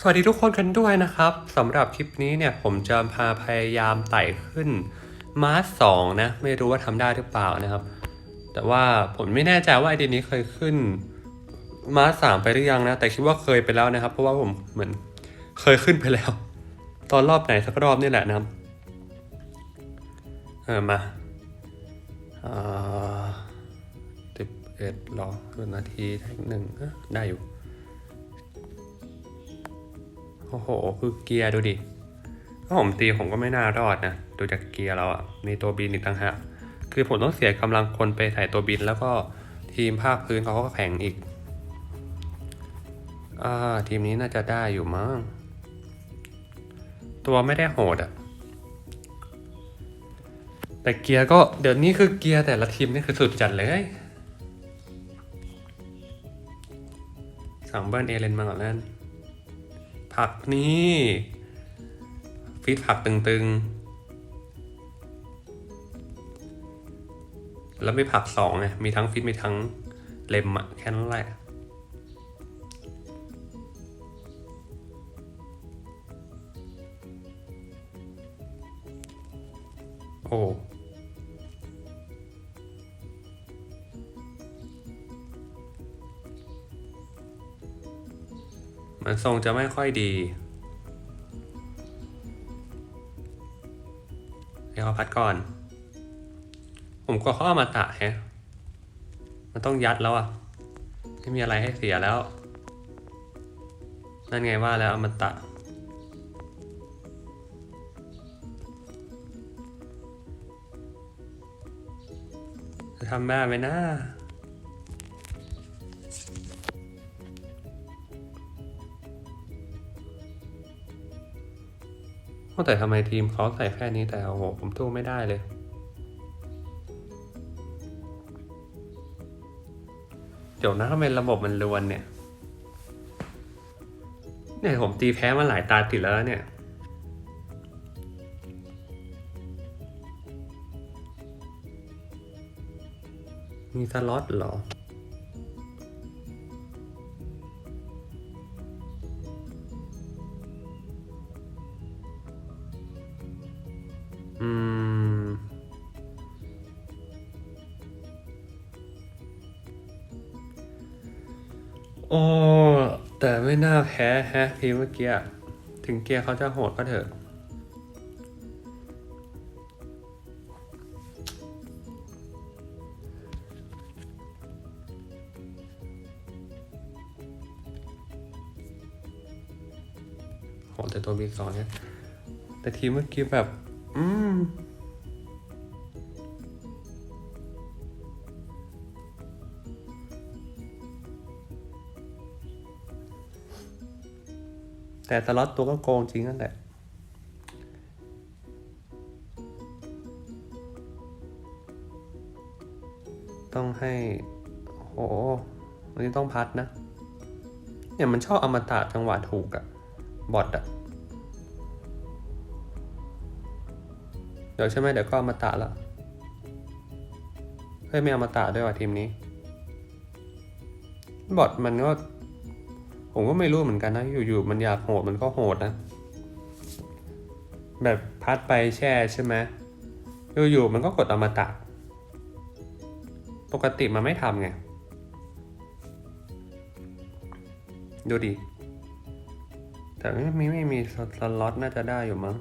สวัสดีทุกคนกันด้วยนะครับสำหรับคลิปนี้เนี่ยผมจะพาพยายามไต่ขึ้นมาร์สสองนะ ไม่รู้ว่าทำได้หรือเปล่านะครับ แต่ว่าผมไม่แน่ใจว่าไอเดียนี้เคยขึ้นมาร์สสามไปหรือยังนะ แต่คิดว่าเคยไปแล้วนะครับ เพราะว่าผมเหมือนเคยขึ้นไปแล้ว ตอนรอบไหนสักรอบนี่แหละนะครับเออมาสิบเอ็ดรอคือนาทีท็กหนึ่งได้อยู่ โอ้โห คือเกียร์ดูดิ ถ้าผมตีผมก็ไม่น่ารอดนะ ดูจากเกียร์เราอะมีตัวบินอีกต่างหาก คือผมต้องเสียกำลังคนไปใส่ตัวบิน แล้วก็ทีมภาคพื้นเขาก็แข่งอีก อ่า ทีมนี้น่าจะได้อยู่มั้ง ตัวไม่ได้โหดอะแต่เกียร์ก็เดี๋ยวนี้คือเกียร์แต่ละทีมนี่คือสุดจัดเลยสั่งเบิร์นเอเลนมาก่อนนั่น ผักนี่ฟีดผักตึงๆ แล้วไม่ผักสองไงมีทั้งฟีดมีทั้งเลมอะแค่นั้นแหละโอ้ มันทรงจะไม่ค่อยดีเดี๋ยวเอาพัดก่อน ผมก็เข้ามาตะฮะมันต้องยัดแล้วอะไม่มีอะไรให้เสียแล้ว นั่นไงว่าแล้วเอามาตะจะทำได้ไหมนะ แต่ทำไมทีมเขาใส่แค่นี้แต่โอ้โหผมสู้ไม่ได้เลยเดี๋ยวนะทำไมระบบมันรวนเนี่ย เนี่ยผมตีแพ้มาหลายตาติดแล้วเนี่ย มีสล็อตเหรอ แต่ไม่น่าแพ้แฮะทีเมื่อกี้ถึงเกียร์เขาจะโหดก็เถอะ โหดแต่ตัวบีสองเนี่ย แต่ทีเมื่อกี้แบบ อืม แต่สล็อตตัวก็โกงจริงนั่นแหละต้องให้โอ้โหวันนี้ต้องพัดนะ เนี่ยมันชอบอมตะจังหวะถูกอะบอทอะเดี๋ยวใช่ไหมเดี๋ยวก็อมตะละเฮ้ยไม่อมตะด้วยว่ะทีมนี้ บอทมันก็ ผมก็ไม่รู้เหมือนกันนะ อยู่ๆมันอยากโหดมันก็โหดนะ แบบพัดไปแช่ใช่ไหมอยู่ๆมันก็กดอมตะ ปกติมันไม่ทำไง ดูดิ แต่ไม่ไม่มีสล็อตน่าจะได้อยู่มั้ง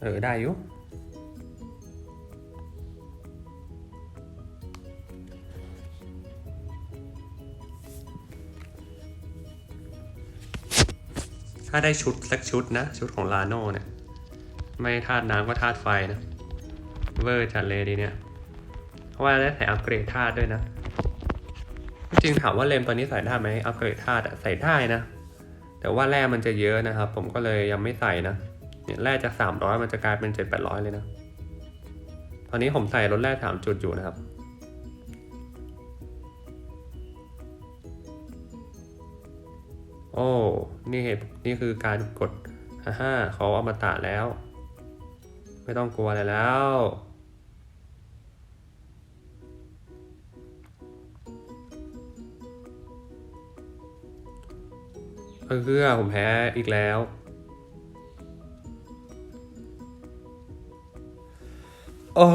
เออ ได้อยู่ ถ้าได้ชุดสักชุดนะ ชุดของลาโน่เนี่ย ไม่ธาตุน้ำก็ธาตุไฟนะ เวอร์จัดเลยดีเนี่ย เพราะว่าได้ใส่อัปเกรดธาตุด้วยนะ จริงถามว่าเลมตอนนี้ใส่ได้ไหมอัปเกรดธาตุใส่ได้นะ แต่ว่าแร่มันจะเยอะนะครับ ผมก็เลยยังไม่ใส่นะเนี่ยแร่จากสามร้อยมันจะกลายเป็นเจ็ดแปดร้อยเลยนะ ตอนนี้ผมใส่ลดแร่สามจุดอยู่นะครับ โอ้นี่เหตุนี่คือการกดฮ่าเขาอมตะแล้ว ไม่ต้องกลัวอะไรแล้วเออคือผมแพ้อีกแล้ว โอ้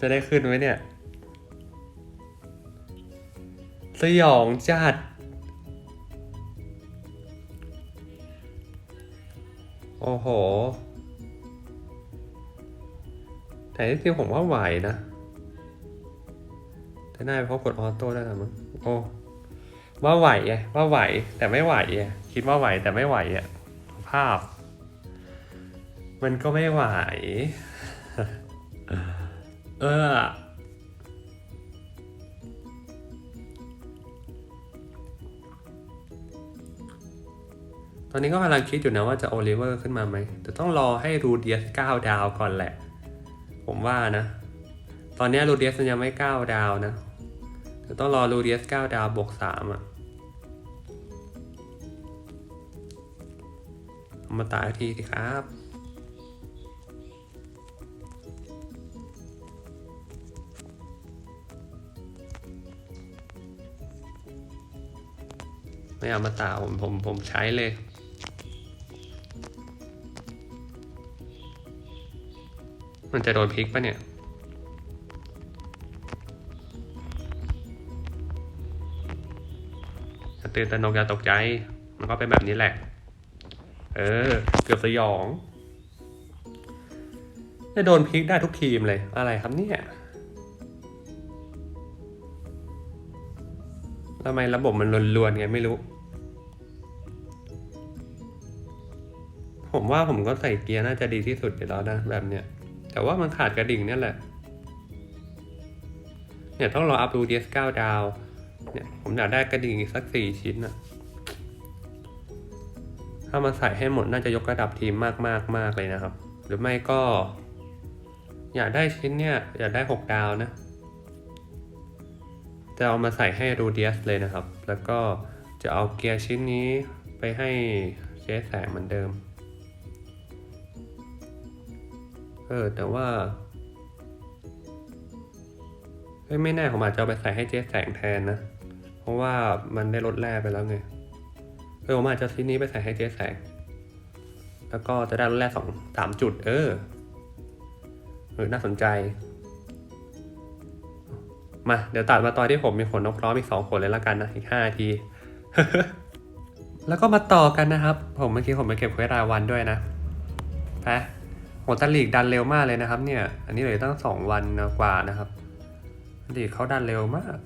จะได้ขึ้นไหมเนี่ย สยองจัด โอ้โห แต่ที่จริงผมว่าไหวนะ แต่น่าไปพบกดออโต้ได้แล้วมั้งโอ้ว่าไหวไงว่าไหวแต่ไม่ไหวไงคิดว่าไหวแต่ไม่ไหวอะภาพ มันก็ไม่ไหว เออ ตอนนี้ก็กำลังคิดอยู่นะว่าจะโอลิเวอร์ขึ้นมาไหม แต่ต้องรอให้รูเดียส9ดาวก่อนแหละ ผมว่านะ ตอนนี้รูเดียสยังไม่9ดาวนะเดี๋ยวต้องรอรูเดียส9ดาวบวก3อะเอามาตายทีสิครับไม่เอามาตาผมผมผมใช้เลย มันจะโดนพลิกปะเนี่ย ตื่นตระหนกอย่าตกใจ มันก็เป็นแบบนี้แหละ เออ เกือบสยองจะโดนพลิกได้ทุกทีมเลย อะไรครับเนี่ยทำไมระบบมันลวนๆไงไม่รู้ ผมว่าผมก็ใส่เกียร์น่าจะดีที่สุดอยู่แล้วนะ แบบเนี้ย แต่ว่ามันขาดกระดิ่งเนี่ยแหละ เนี่ยต้องรออัพดูเดส9ดาว เนี่ยผมอยากได้กระดิ่งอีกสักสี่ชิ้นอะถ้ามาใส่ให้หมดน่าจะยกระดับทีมมากมากมากเลยนะครับ หรือไม่ก็ อยากได้ชิ้นเนี่ย อยากได้หกดาวนะจะเอามาใส่ให้รูเดียสเลยนะครับ แล้วก็จะเอาเกียร์ชิ้นนี้ไปให้เจ๊แสงเหมือนเดิม เออ แต่ว่าเฮ้ยไม่แน่ผมอาจจะเอาไปใส่ให้เจ๊แสงแทนนะ เพราะว่ามันได้ลดแร่ไปแล้วไง เออผมอาจจะชิ้นนี้ไปใส่ให้เจ๊แสง แล้วก็จะได้ลดแร่สองสามจุด เออเออน่าสนใจ มา เดี๋ยวตัดมาตอนที่ผมมีขนนกพร้อมอีกสองขนเลยละกันนะ อีกห้าที แล้วก็มาต่อกันนะครับ ผมเมื่อกี้ผมไปเก็บเควสรายวันด้วยนะไป ตันลีกดันเร็วมากเลยนะครับ เนี่ย อันนี้เลยตั้งสองวันกว่านะครับลีกเขาดันเร็วมาก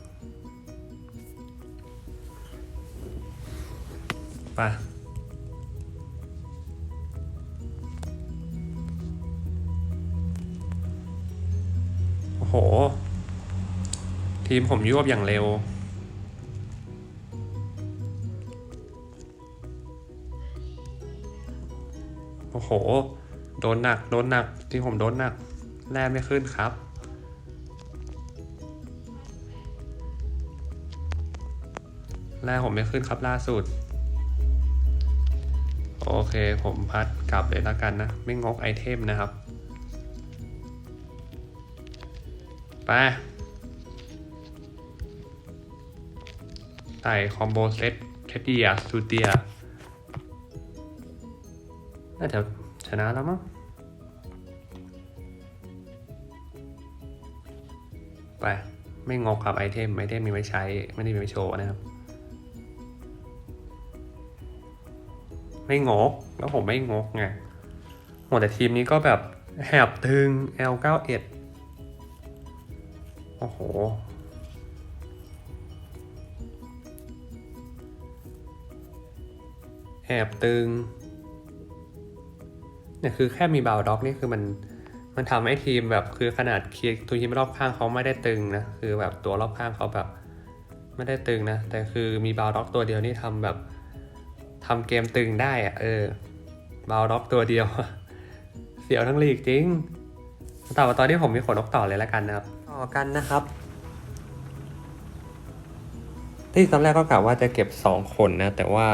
ไปโอ้โห ทีมผมยวบอย่างเร็วโอ้โห โดนหนัก โดนหนัก ที่ผมโดนหนัก แร่ไม่ขึ้นครับ แร่ผมไม่ขึ้นครับล่าสุด โอเคผมพัดกลับเลยแล้วกันนะ ไม่งกไอเทมนะครับ ไปใส่คอมโบเซตแคดเดียสูเตียน่าจะชนะแล้วมั้ง ไป ไม่งกครับไอเทมไอเทมมีไว้ใช้ไม่ได้มีไว้โชว์นะครับ ไม่งกแล้วผมไม่งกไงโหแต่ทีมนี้ก็แบบแหบตึง L91 โอ้โหแอบตึงเนี่ยคือแค่มีบาวด็อกนี่คือมัน มันทำให้ทีมแบบคือขนาดเคียร์ตัวทีมรอบข้างเขาไม่ได้ตึงนะคือแบบตัวรอบข้างเขาแบบไม่ได้ตึงนะ แต่คือมีบาวด็อกตัวเดียวนี่ทำแบบทำเกมตึงได้อะเออบาวด็อกตัวเดียว เสียวทั้งลีกจริงต่อมาตอนที่ผมมีขนนกต่อเลยแล้วกันนะครับต่อกันนะครับ ที่ตอนแรกก็กะว่าจะเก็บสองคนนะ แต่ว่า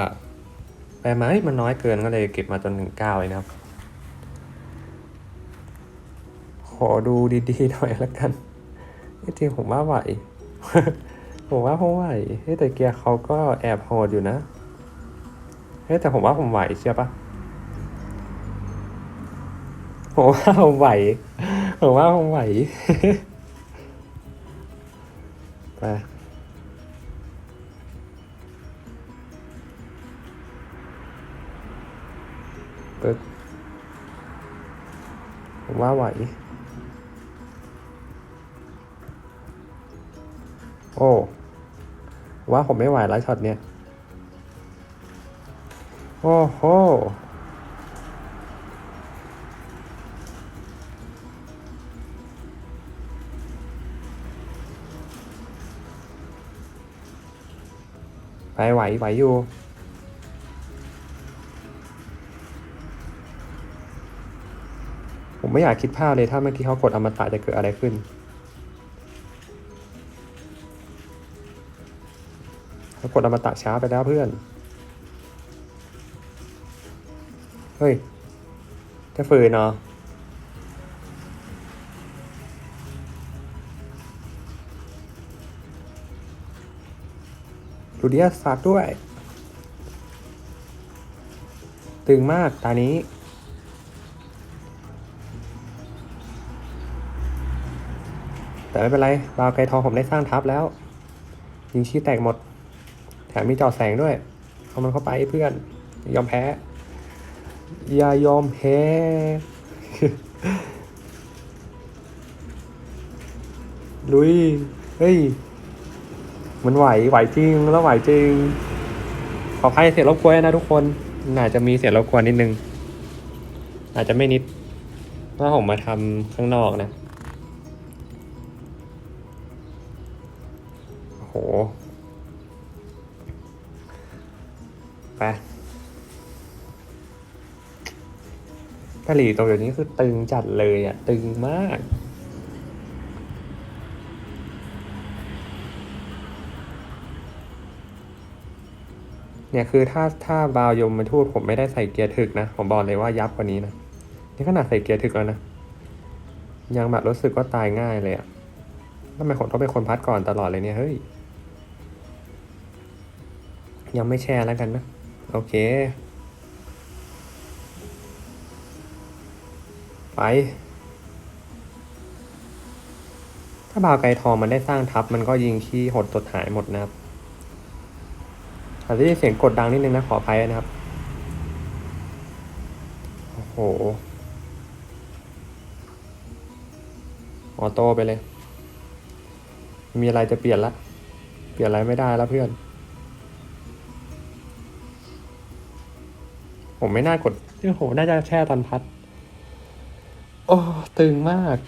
ไปมาเอ้ยมันน้อยเกินก็เลยเก็บมาจนถึงเก้าเลยนะครับ ดูดีๆหน่อยละกันจริงผมว่าไหว ผมว่าผมไหวเฮ้แต่เกียร์เขาก็แอบโหดอยู่นะเฮ้แต่ผมว่าผมไหวเชื่อปะผมว่าผมไหว ผมว่าผมไหว ไปปึ๊บผมว่าไหว โอ้ว่าผมไม่ไหวแล้วช็อตเนี้ยโอ้โหไปไหวไหวอยู่ผมไม่อยากคิดภาพเลยถ้าเมื่อกี้เขากดอมตะจะเกิดอะไรขึ้น เขากดอมตะช้าไปแล้วเพื่อน เฮ้ยจะฝืนเนาะดูเดียสากด้วย ตึงมากตานี้ แต่ไม่เป็นไรบาวไกลทองผมได้สร้างทัพแล้ว ยิงชี้แตกหมด แถมมีจอแสงด้วย เอามันเข้าไปเพื่อน ยอมแพ้ อย่ายอมแพ้ ลุย เฮ้ย มันไหว ไหวจริง แล้วไหวจริง ขออภัยเสียงรบกวนนะทุกคนอาจจะมีเสียงรบกวนนิดนึง อาจจะไม่นิดเพราะผมมาทำข้างนอกนะ กะหรี่ตัวเดี๋ยวนี้คือตึงจัดเลยอะ ตึงมาก เนี่ยคือถ้าถ้าบาวยมมาทูดผมไม่ได้ใส่เกียร์ถึกนะ ผมบอกเลยว่ายับกว่านี้นะ นี่ขนาดใส่เกียร์ถึกแล้วนะ ยังแบบรู้สึกว่าตายง่ายเลยอะทำไมผมต้องเป็นคนพัดก่อนตลอดเลยเนี่ย เฮ้ย ยังไม่แชร์แล้วกันนะ โอเค ไปถ้าบาวไกทองมันได้สร้างทัพมันก็ยิงขี้หดตดหายหมดนะครับอาจจะได้เสียงกดดังนิดนึงนะขออภัยนะครับ โอ้โห ออโต้ไปเลย มีอะไรจะเปลี่ยนละ เปลี่ยนอะไรไม่ได้แล้วเพื่อน ผมไม่น่ากดเรื่องผมน่าจะแช่ตอนพัด โอ้ตึงมาก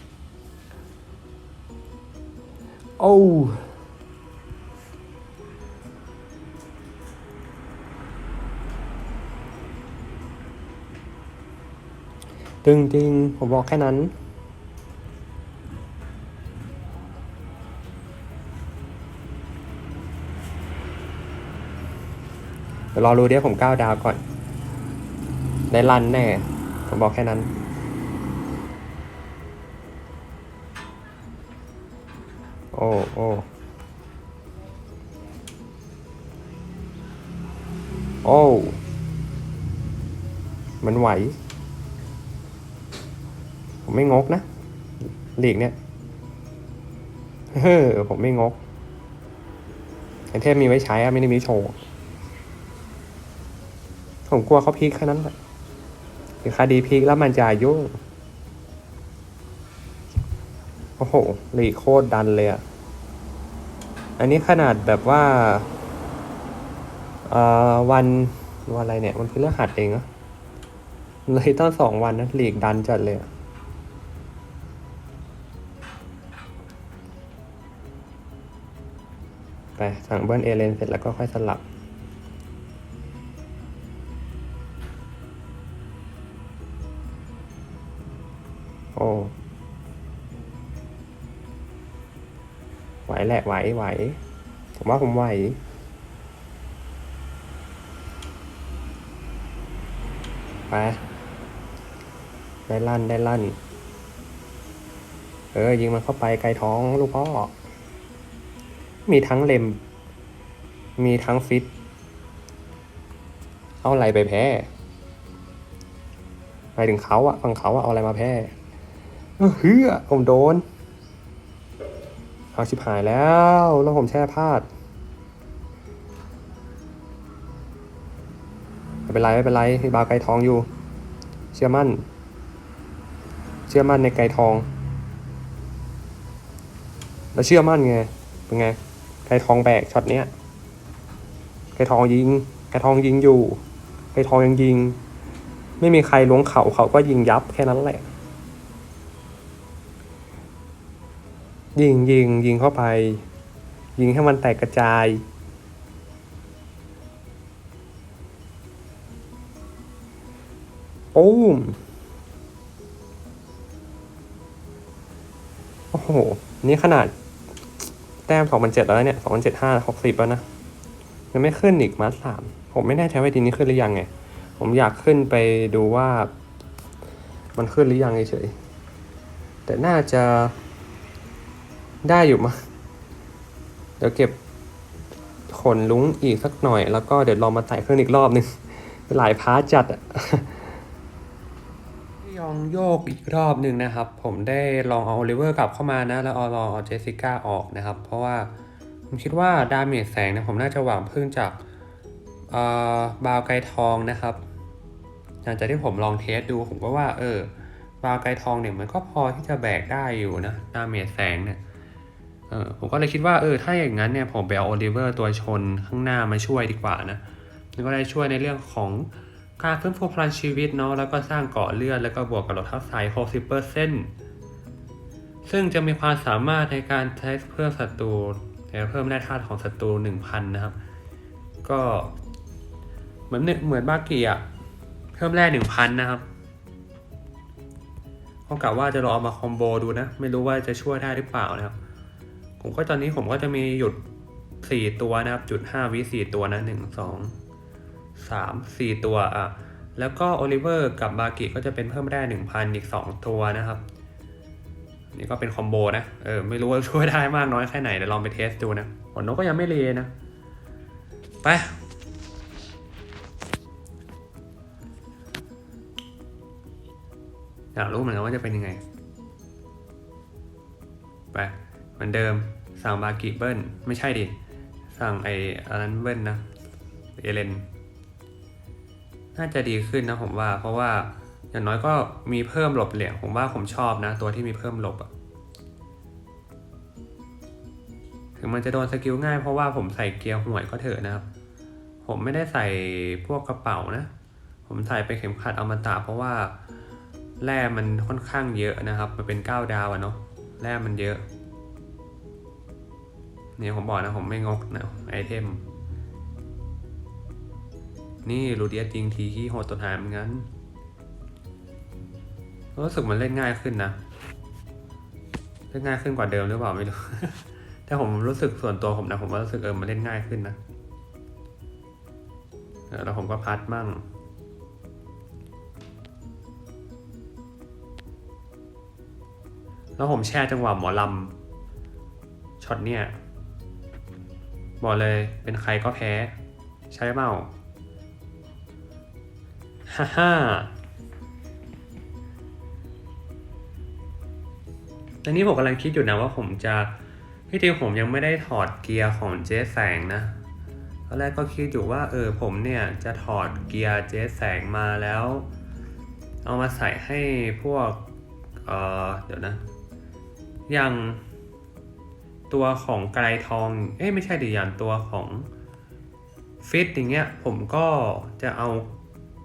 โอ้ตึงจริง ผมบอกแค่นั้น เดี๋ยวรอรู้เดี๋ยวผมก้าวดาวก่อน ได้รันแน่ ผมบอกแค่นั้น โอ้โอ้โอ้มันไหว ผมไม่งกนะหลีกเนี่ยเฮ้อผมไม่งกไอเทพมีไว้ใช้อะไม่ได้มีโชว์ ผมกลัวเขาพีคแค่นั้นแหละคือคดีพีคแล้วมันจะยุ่ง อ้โหหลีโคตรดันเลยอะอันนี้ขนาดแบบว่าเอ่อวันวันอะไรเนี่ย มันคือเรื่องหัดเองอะเลยต้องสองวันนะหลีกดันจัดเลยอะไปสั่งเบิ้ลเอเลนเสร็จแล้วก็ค่อยสลับโอ้ ไหวแหละไหวไหว ผมว่าผมไหว ไป ได้ลั่นได้ลั่น เออ ยิงมันเข้าไปไกลท้องลูกพ่อ มีทั้งเล็มมีทั้งฟิต เอาอะไรไปแพ้หมายถึงเขาอะฝั่งเขาอะเอาอะไรมาแพ้เออเฮือผมโดน เอาชิบหายแล้วแล้วผมแช่พลาดไม่เป็นไรไม่เป็นไรบาวไก่ทองอยู่ เชื่อมั่น เชื่อมั่นในไก่ทอง แล้วเชื่อมั่นไงเป็นไงไก่ทองแบกช็อตเนี้ยไก่ทองยิงไก่ทองยิงอยู่ไก่ทองยังยิง ไม่มีใครล้วงเขาเขาก็ยิงยับแค่นั้นแหละ ยิงยิงยิงเข้าไป ยิงให้มันแตกกระจายโอ้ม โอ้โห นี่ขนาด แต้มสองพันเจ็ดแล้วเนี่ยสองพันเจ็ดห้าหกสิบแล้วนะ ยังไม่ขึ้นอีกมาสาม ผมไม่แน่ใจว่าทีนี้ขึ้นหรือยังไง ผมอยากขึ้นไปดูว่า มันขึ้นหรือยังเฉยแต่น่าจะ ได้อยู่มั้งเดี๋ยวเก็บขนลุงอีกสักหน่อย แล้วก็เดี๋ยวลองมาไต่ขึ้นอีกรอบนึง หลายพาร์ทจัดอะยองโยกอีกรอบหนึ่งนะครับ ผมได้ลองเอาโอลิเวอร์กลับเข้ามานะ แล้วเอาลองเอาเจสสิก้าออกนะครับ เพราะว่าผมคิดว่าดาเมจแสงเนี่ยผมน่าจะหวังพึ่งจากเอ่อบาวไกทองนะครับหลังจากที่ผมลองเทสดูผมก็ว่าเออบาวไกทองเนี่ยมันก็พอที่จะแบกได้อยู่นะดาเมจแสงเนี่ย ออผมก็เลยคิดว่าเออถ้าอย่างนั้นเนี่ยผมไปเอาโอลิเวอร์ตัวชนข้างหน้ามาช่วยดีกว่านะมันก็ได้ช่วยในเรื่องของการฟื้นฟูพลังชีวิตเนาะแล้วก็สร้างเกาะเลือดแล้วก็บวกกับลดทักษะ60%ซึ่งจะมีความสามารถในการใช้เพิ่มศัตรูเพิ่มแร่ธาตุของศัตรู1,000 นะครับ ก็เหมือนเหมือนบากิอะเพิ่มแร่1,000 นะครับก็กะว่าจะลองเอามาคอมโบดูนะ ไม่รู้ว่าจะช่วยได้หรือเปล่านะครับ ผมก็ตอนนี้ผมก็จะมีหยุด4ตัวนะครับจุด5วิ4ตัวนะ1 2สามสี่ตัวอะแล้วก็โอลิเวอร์กับบากิก็จะเป็นเพิ่มแร่หนึ่งพันอีกสองตัวนะครับ นี่ก็เป็นคอมโบนะเออไม่รู้ว่าช่วยได้มากน้อยแค่ไหนเดี๋ยวลองไปเทสดูนะผลนกก็ยังไม่เลนะ ไปอยากรู้เหมือนกันว่าจะเป็นยังไง ไป มือนเดิม สั่งบากิเบิ้ลไม่ใช่ดิ สั่งไอ้อันนั้นเบิ้ลนะ เอเลน น่าจะดีขึ้นนะผมว่า เพราะว่าอย่างน้อยก็มีเพิ่มหลบเหลี่ยมผมว่าผมชอบนะ ตัวที่มีเพิ่มหลบอะถึงมันจะโดนสกิลง่ายเพราะว่าผมใส่เกียร์ห่วยก็เถอะนะครับ ผมไม่ได้ใส่พวกกระเป๋านะ ผมใส่ไปนเข็มขัดอมตะเพราะว่าแร่มันค่อนข้างเยอะนะครับ มันเป็น 9 ดาวอะเนาะแร่มันเยอะ เนี่ยผมบอกนะผมไม่งกนะไอเทม นี่รูเดียจริงทีขี้โหดตัวหายเหมือนกันรู้สึกมันเล่นง่ายขึ้นนะ เล่นง่ายขึ้นกว่าเดิมหรือเปล่าไม่รู้ แต่ผมรู้สึกส่วนตัวผมนะ ผมรู้สึกเออมันเล่นง่ายขึ้นนะ แล้วผมก็พัดมั่งแล้วผมแช่จังหวะหมอลำช็อตเนี่ย บอกเลยเป็นใครก็แพ้ ใช่เปล่าฮ่าฮ่าตอนนี้ผมกำลังคิดอยู่นะว่าผมจะที่จริงผมยังไม่ได้ถอดเกียร์ของเจ๊แสงนะตอนแรกก็คิดอยู่ว่าเออผมเนี่ยจะถอดเกียร์เจ๊แสงมาแล้ว เอามาใส่ให้พวกเออเดี๋ยวนะ อย่าง ตัวของไกรทอง เอ้ยไม่ใช่ดิอย่างตัวของฟิตอย่างเงี้ยผมก็จะเอา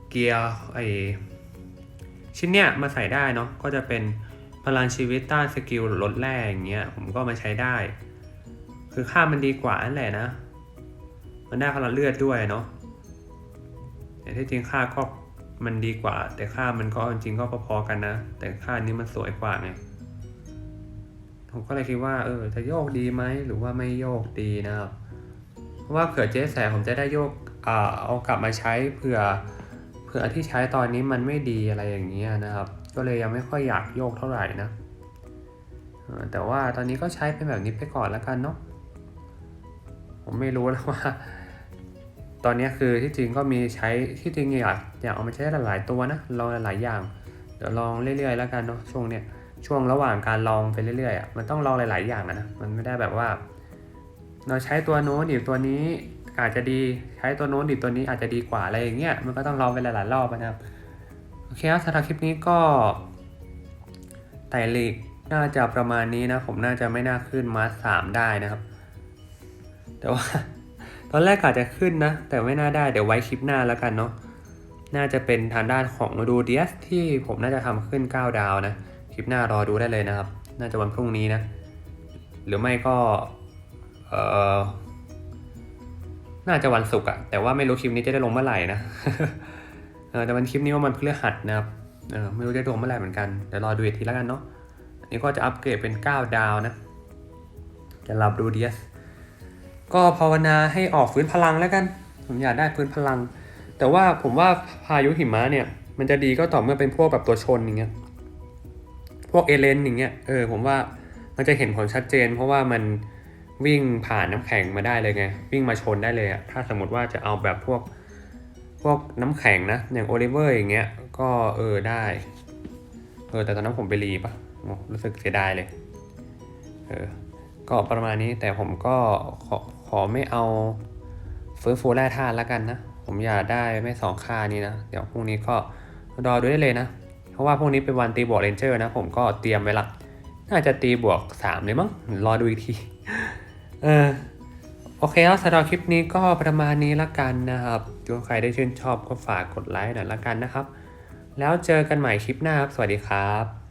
เกียร์ไอชิ้นเนี้ยมาใส่ได้เนาะก็จะเป็นพลังชีวิตต้านสกิลลดแร่อย่างเงี้ยผมก็มาใช้ได้ คือค่ามันดีกว่านั่นแหละนะ มันได้พลังเลือดด้วยเนาะแต่ที่จริงค่าก็มันดีกว่า แต่ค่ามันก็จริงก็พอๆกันนะ แต่ค่านี้มันสวยกว่าไง ผมก็เลยคิดว่าเออจะโยกดีไหมหรือว่าไม่โยกดีนะครับ เพราะว่าเผื่อเจ๊แสผมจะได้โยกอ่าเอากลับมาใช้เผื่อเผื่อที่ใช้ตอนนี้มันไม่ดีอะไรอย่างเงี้ยนะครับ ก็เลยยังไม่ค่อยอยากโยกเท่าไหร่นะแต่ว่าตอนนี้ก็ใช้เป็นแบบนี้ไปก่อนแล้วกันเนาะผมไม่รู้แล้วว่า ตอนนี้คือที่จริงก็มีใช้ที่จริงอยากอยากเอามาใช้หลายๆตัวนะลองหลายๆอย่าง เดี๋ยวลองเรื่อยๆแล้วกันเนาะช่วงเนี้ย ช่วงระหว่างการลองไปเรื่อยๆอะมันต้องลองหลาย ๆ อย่างนะ มันไม่ได้แบบว่า เราใช้ตัวโน้นอีกตัวนี้อาจจะดีใช้ตัวโน้นอีกตัวนี้อาจจะดีกว่าอะไรอย่างเงี้ยมันก็ต้องลองไปหลายๆรอบนะครับโอเคครับสำหรับคลิปนี้ก็ไต่ลีกน่าจะประมาณนี้นะ ผมน่าจะไม่น่าขึ้นมาสามได้นะครับ แต่ว่าตอนแรกอาจจะขึ้นนะ แต่ไม่น่าได้เดี๋ยวไว้คลิปหน้าแล้วกันเนาะน่าจะเป็นทางด้านของดูเดียสที่ผมน่าจะทำขึ้น 9 ดาวนะ ลิปหน้ารอดูได้เลยนะครับ น่าจะวันพรุ่งนี้นะ หรือไม่ก็เออน่าจะวันศุกร์อะแต่ว่าไม่รู้คลิปนี้จะได้ลงเมื่อไหร่นะเออแต่วันคลิปนี้ว่ามันเพฤหัสนะครับเออไม่รู้จะลงเมื่อไหร่เหมือนกันเดี๋ยวรอดูอีกทีแล้วกันเนาะอันนี้ก็จะอัปเกรดเป็น 9 ดาวนะจะรับดูเดียสก็ภาวนาให้ออกฟื้นพลังแล้วกัน ผมอยากได้ฟื้นพลัง แต่ว่าผมว่าพายุหิมะเนี่ย มันจะดีก็ต่อเมื่อเป็นพวกแบบตัวชนอย่างเงี้ย วกเอเลนอย่างเงี้ยเออผมว่ามันจะเห็นผลชัดเจน เพราะว่ามันวิ่งผ่านน้ำแข็งมาได้เลยไง วิ่งมาชนได้เลยอะถ้าสมมติว่าจะเอาแบบพวกพวกน้ำแข็งนะ อย่างโอลิเวอร์อย่างเงี้ยก็เออได้เออแต่ตอนนั้นผมไปรีปะรู้สึกเสียดายเลยเออก็ประมาณนี้แต่ผมก็ขอขอไม่เอาเฟื้นฟูแร่ธาตุแล้วกันนะ ผมอยากได้ไม่สองค่านี้นะ เดี๋ยวพรุ่งนี้ก็รอดูได้เลยนะ เพราะว่าพรุ่งนี้เป็นวันตีบวกเรนเจอร์นะ ผมก็เตรียมไว้ละน่าจะตีบวกสามเลยมั้งรอดูอีกที เออโอเคแล้วสำหรับคลิปนี้ก็ประมาณนี้ละกันนะครับถ้าใครได้ชื่นชอบก็ฝากกดไลค์หน่อยละกันนะครับ แล้วเจอกันใหม่คลิปหน้าครับ สวัสดีครับ